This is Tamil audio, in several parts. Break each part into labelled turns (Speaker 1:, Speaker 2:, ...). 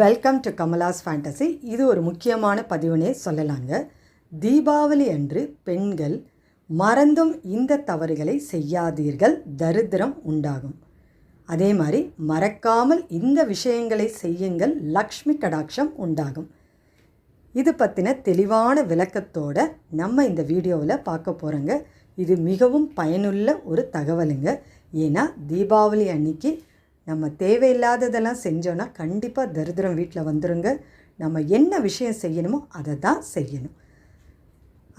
Speaker 1: வெல்கம் டு கமலாஸ் ஃபேண்டசி இது ஒரு முக்கியமான பதிவுனே சொல்லலாங்க. தீபாவளி அன்று பெண்கள் மறந்தும் இந்த தவறுகளை செய்யாதீர்கள். தரித்திரம் உண்டாகும். அதே மாதிரி மறக்காமல் இந்த விஷயங்களை செய்யுங்கள். லக்ஷ்மி கடாட்சம் உண்டாகும். இது பற்றின தெளிவான விளக்கத்தோட நம்ம இந்த வீடியோவில் பார்க்க போகிறோங்க இது மிகவும் பயனுள்ள ஒரு தகவலுங்க. ஏன்னா தீபாவளி அன்னைக்கு நம்ம தேவையில்லாததெல்லாம் செஞ்சோன்னா கண்டிப்பாக தரித்திரம் வீட்டில் வந்துருங்க. நம்ம என்ன விஷயம் செய்யணுமோ அதை தான் செய்யணும்.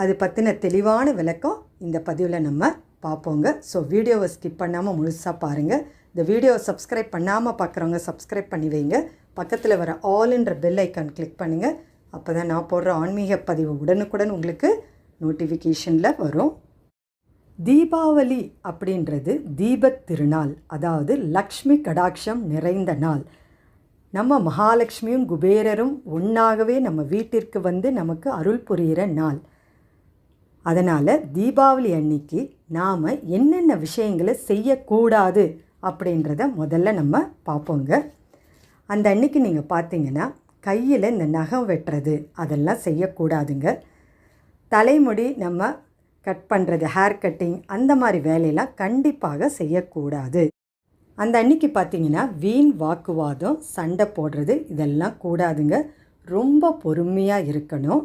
Speaker 1: அது பற்றின தெளிவான விளக்கம் இந்த பதிவில் நம்ம பார்ப்போங்க. ஸோ வீடியோவை ஸ்கிப் பண்ணாமல் முழுசாக பாருங்கள் இந்த வீடியோவை சப்ஸ்கிரைப் பண்ணாமல் பார்க்குறவங்க சப்ஸ்கிரைப் பண்ணி வைங்க. பக்கத்தில் வர ஆல்ன்ற பெல் ஐக்கான் கிளிக் பண்ணுங்கள் அப்போ தான் நான் போடுற ஆன்மீக பதிவு உடனுக்குடன் உங்களுக்கு நோட்டிஃபிகேஷனில் வரும். தீபாவளி அப்படின்றது தீபத் திருநாள் அதாவது லக்ஷ்மி கடாட்சம் நிறைந்த நாள். நம்ம மகாலட்சுமியும் குபேரரும் ஒன்றாகவே நம்ம வீட்டிற்கு வந்து நமக்கு அருள் புரிகிற நாள். அதனால் தீபாவளி அன்னைக்கு நாம் என்னென்ன விஷயங்களை செய்யக்கூடாது அப்படின்றத முதல்ல நம்ம பார்ப்போங்க. அந்த அன்னைக்கு நீங்கள் பார்த்தீங்கன்னா கையில் இந்த நகம் வெட்டுறது அதெல்லாம் செய்யக்கூடாதுங்க. தலைமுடி நம்ம கட் பண்ணுறது ஹேர் கட்டிங் அந்த மாதிரி வேலையெல்லாம் கண்டிப்பாக செய்யக்கூடாது. அந்த அன்னைக்கு பார்த்தீங்கன்னா வீண் வாக்குவாதம் சண்டை போடுறது இதெல்லாம் கூடாதுங்க. ரொம்ப பொறுமையாக இருக்கணும்.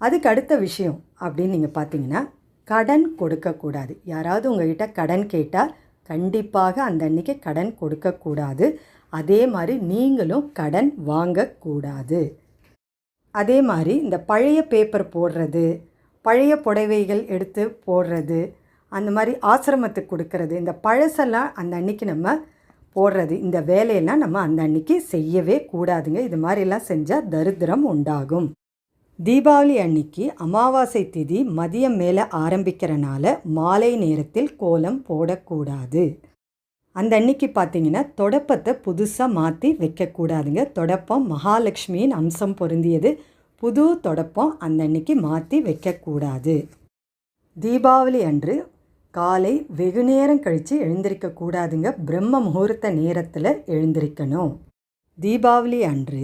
Speaker 1: அதுக்கு அடுத்த விஷயம் அப்படின்னு நீங்கள் பார்த்தீங்கன்னா கடன் கொடுக்கக்கூடாது. யாராவது உங்ககிட்ட கடன் கேட்டால் கண்டிப்பாக அந்த அன்னைக்கு கடன் கொடுக்கக்கூடாது. அதே மாதிரி நீங்களும் கடன் வாங்கக்கூடாது. அதே மாதிரி இந்த பழைய பேப்பர் போடுறது பழைய புடவைகள் எடுத்து போடுறது அந்த மாதிரி ஆசிரமத்துக்கு கொடுக்கறது. இந்த பழசெல்லாம் அந்த அன்னைக்கு நம்ம போடுறது. இந்த வேலையெல்லாம் நம்ம அந்த அன்னைக்கு செய்யவே கூடாதுங்க. இது மாதிரிலாம் செஞ்சால் தரித்திரம் உண்டாகும். தீபாவளி அன்னைக்கு அமாவாசை திதி மதியம் மேலே ஆரம்பிக்கிறனால மாலை நேரத்தில் கோலம் போடக்கூடாது. அந்த அன்னைக்கு பார்த்தீங்கன்னா தொடப்பத்தை புதுசாக மாற்றி வைக்கக்கூடாதுங்க. தொடப்பம் மகாலட்சுமியின் அம்சம் பொருந்தியது. புது தொடப்பம் அந்த அன்னைக்கு மாற்றி வைக்கக்கூடாது. தீபாவளி அன்று காலை வெகு நேரம் கழித்து எழுந்திருக்க கூடாதுங்க. பிரம்ம முகூர்த்த நேரத்தில் எழுந்திருக்கணும். தீபாவளி அன்று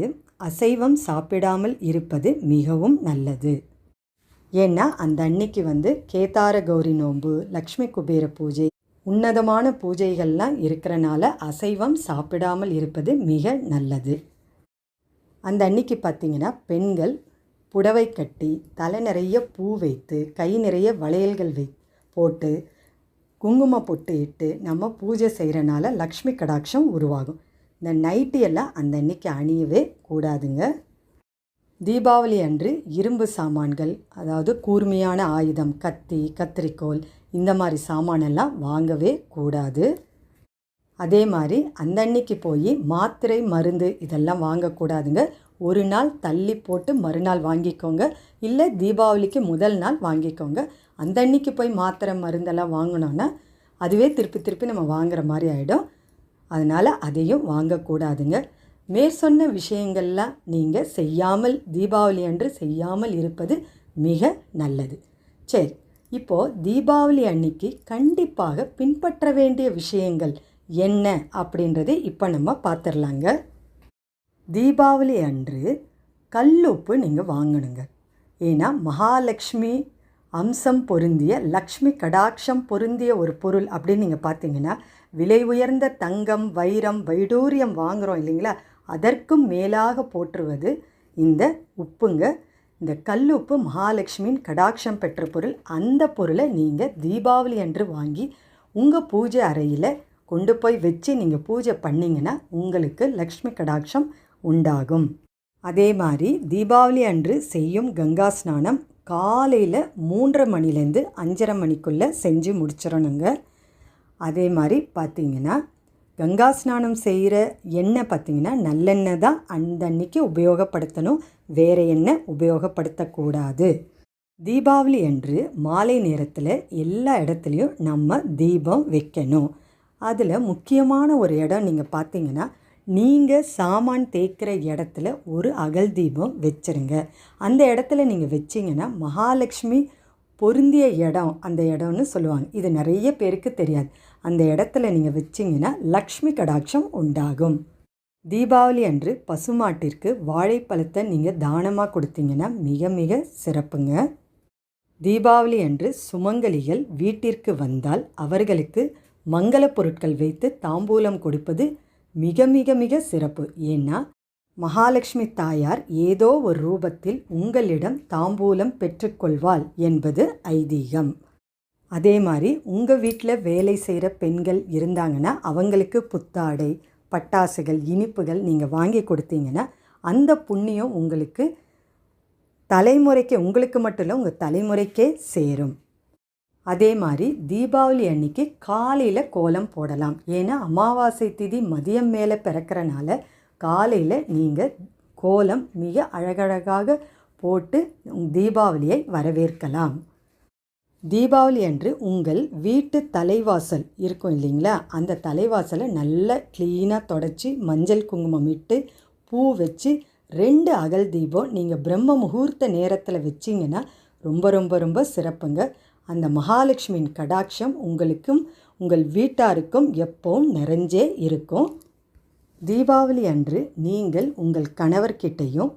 Speaker 1: அசைவம் சாப்பிடாமல் இருப்பது மிகவும் நல்லது. ஏன்னா அந்த அன்னைக்கு வந்து கேதார கௌரி நோன்பு லக்ஷ்மி குபேர பூஜை உன்னதமான பூஜைகள்லாம் இருக்கிறனால அசைவம் சாப்பிடாமல் இருப்பது மிக நல்லது. அந்த அன்னைக்கு பார்த்திங்கன்னா பெண்கள் புடவை கட்டி தலை நிறைய பூ வைத்து கை நிறைய வளையல்கள் வை போட்டு குங்கும பொட்டு இட்டு நம்ம பூஜை செய்கிறனால லக்ஷ்மி கடாட்சம் உருவாகும். இந்த நைட்டு எல்லாம் அந்த அன்னைக்கு அணியவே கூடாதுங்க. தீபாவளி அன்று இரும்பு சாமான்கள் அதாவது கூர்மையான ஆயுதம் கத்தி கத்திரிக்கோல் இந்த மாதிரி சாமானெல்லாம் வாங்கவே கூடாது. அதே மாதிரி அந்த அன்னைக்கு போய் மாத்திரை மருந்து இதெல்லாம் வாங்கக்கூடாதுங்க. ஒரு நாள் தள்ளி போட்டு மறுநாள் வாங்கிக்கோங்க. இல்லை தீபாவளிக்கு முதல் நாள் வாங்கிக்கோங்க. அந்த அன்னைக்கு போய் மாத்திரை மருந்தெல்லாம் வாங்கினோன்னா அதுவே திருப்பி திருப்பி நம்ம வாங்குற மாதிரி ஆகிடும் அதனால் அதையும் வாங்கக்கூடாதுங்க. மேற்சொன்ன விஷயங்கள்லாம் நீங்கள் செய்யாமல் தீபாவளி அன்று செய்யாமல் இருப்பது மிக நல்லது. சரி இப்போது தீபாவளி அன்னைக்கு கண்டிப்பாக பின்பற்ற வேண்டிய விஷயங்கள் என்ன அப்படின்றது இப்போ நம்ம பார்த்துடலாங்க தீபாவளி அன்று கல்லுப்பு நீங்கள் வாங்கணுங்க. ஏன்னா மகாலட்சுமி அம்சம் பொருந்திய லக்ஷ்மி கடாட்சம் பொருந்திய ஒரு பொருள் அப்படின்னு நீங்கள் பார்த்தீங்கன்னா விலை உயர்ந்த தங்கம் வைரம் வைடூரியம் வாங்குகிறோம் இல்லைங்களா? அதற்கும் மேலாக போற்றுவது இந்த உப்புங்க. இந்த கல்லுப்பு மகாலட்சுமியின் கடாட்சம் பெற்ற பொருள். அந்த பொருளை நீங்கள் தீபாவளி அன்று வாங்கி உங்கள் பூஜை அறையில் கொண்டு போய் வச்சு நீங்கள் பூஜை பண்ணிங்கன்னா உங்களுக்கு லக்ஷ்மி கடாட்சம் உண்டாகும். அதே மாதிரி தீபாவளி அன்று செய்யும் கங்கா ஸ்நானம் காலையில் மூன்றரை மணிலேருந்து அஞ்சரை மணிக்குள்ளே செஞ்சு முடிச்சிடணுங்க அதே மாதிரி பார்த்திங்கன்னா கங்கா ஸ்நானம் செய்கிற எண்ணெய் பார்த்திங்கன்னா நல்லெண்ணெய் தான் அந்த அன்னைக்கு உபயோகப்படுத்தணும். வேறு எண்ணெய் உபயோகப்படுத்தக்கூடாது. தீபாவளி அன்று மாலை நேரத்தில் எல்லா இடத்துலையும் நம்ம தீபம் வைக்கணும். அதில் முக்கியமான ஒரு இடம் நீங்கள் பார்த்தீங்கன்னா நீங்கள் சாமான் தேய்க்கிற இடத்துல ஒரு அகல் தீபம் வச்சுருங்க. அந்த இடத்துல நீங்கள் வச்சிங்கன்னா மகாலட்சுமி பொருந்திய இடம் அந்த இடம்னு சொல்லுவாங்க. இது நிறைய பேருக்கு தெரியாது. அந்த இடத்துல நீங்கள் வச்சிங்கன்னா லக்ஷ்மி கடாட்சம் உண்டாகும். தீபாவளி அன்று பசுமாட்டிற்கு வாழைப்பழத்தை நீங்கள் தானமாக கொடுத்தீங்கன்னா மிக மிக சிறப்புங்க. தீபாவளி அன்று சுமங்கலிகள் வீட்டிற்கு வந்தால் அவர்களுக்கு மங்கள பொருட்கள் வைத்து தாம்பூலம் கொடுப்பது மிக மிக மிக சிறப்பு. ஏன்னா மகாலட்சுமி தாயார் ஏதோ ஒரு ரூபத்தில் உங்களிடம் தாம்பூலம் பெற்றுக்கொள்வாள் என்பது ஐதீகம். அதே மாதிரி உங்கள் வீட்டில் வேலை செய்கிற பெண்கள் இருந்தாங்கன்னா அவங்களுக்கு புத்தாடை பட்டாசுகள் இனிப்புகள் நீங்கள் வாங்கி கொடுத்தீங்கன்னா அந்த புண்ணியம் உங்களுக்கு தலைமுறைக்கே உங்களுக்கு மட்டும் இல்லை உங்கள் தலைமுறைக்கே சேரும். அதே மாதிரி தீபாவளி அன்னைக்கு காலையில் கோலம் போடலாம். ஏன்னா அமாவாசை திதி மதியம் மேலே பிறக்கிறனால காலையில் நீங்கள் கோலம் மிக அழகழகாக போட்டு தீபாவளியை வரவேற்கலாம். தீபாவளி அன்று உங்கள் வீட்டு தலைவாசல் இருக்கும் இல்லைங்களா? அந்த தலைவாசலை நல்லா க்ளீனாக தொடச்சி மஞ்சள் குங்குமம் இட்டு பூ வச்சு ரெண்டு அகல் தீபம் நீங்கள் பிரம்ம முகூர்த்த நேரத்தில் வச்சிங்கன்னா ரொம்ப ரொம்ப ரொம்ப சிறப்புங்க. அந்த மகாலட்சுமியின் கடாட்சம் உங்களுக்கும் உங்கள் வீட்டாருக்கும் எப்பவும் நிறைஞ்சே இருக்கும். தீபாவளி அன்று நீங்கள் உங்கள் கணவர்கிட்டையும்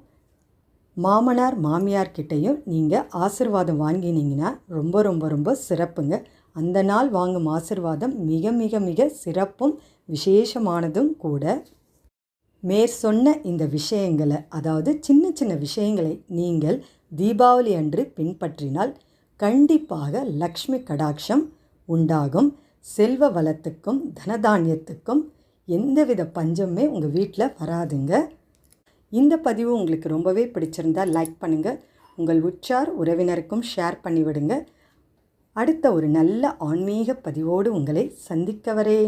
Speaker 1: மாமனார் மாமியார்கிட்டையும் நீங்கள் ஆசிர்வாதம் வாங்கினீங்கன்னா ரொம்ப ரொம்ப ரொம்ப சிறப்புங்க. அந்த நாள் வாங்கும் ஆசிர்வாதம் மிக மிக மிக சிறப்பும் விசேஷமானதும் கூட. மேற் சொன்ன இந்த விஷயங்களை அதாவது சின்ன சின்ன விஷயங்களை நீங்கள் தீபாவளி அன்று பின்பற்றினால் கண்டிப்பாக லக்ஷ்மி கடாட்சம் உண்டாகும். செல்வ வளத்துக்கும் தனதானியத்துக்கும் எந்தவித பஞ்சமே உங்கள் வீட்டில் வராதுங்க. இந்த பதிவு உங்களுக்கு ரொம்பவே பிடிச்சிருந்தால் லைக் பண்ணுங்கள் உங்கள் உற்றார் உறவினருக்கும் ஷேர் பண்ணிவிடுங்க. அடுத்த ஒரு நல்ல ஆன்மீக பதிவோடு உங்களை சந்திக்க வரேன்.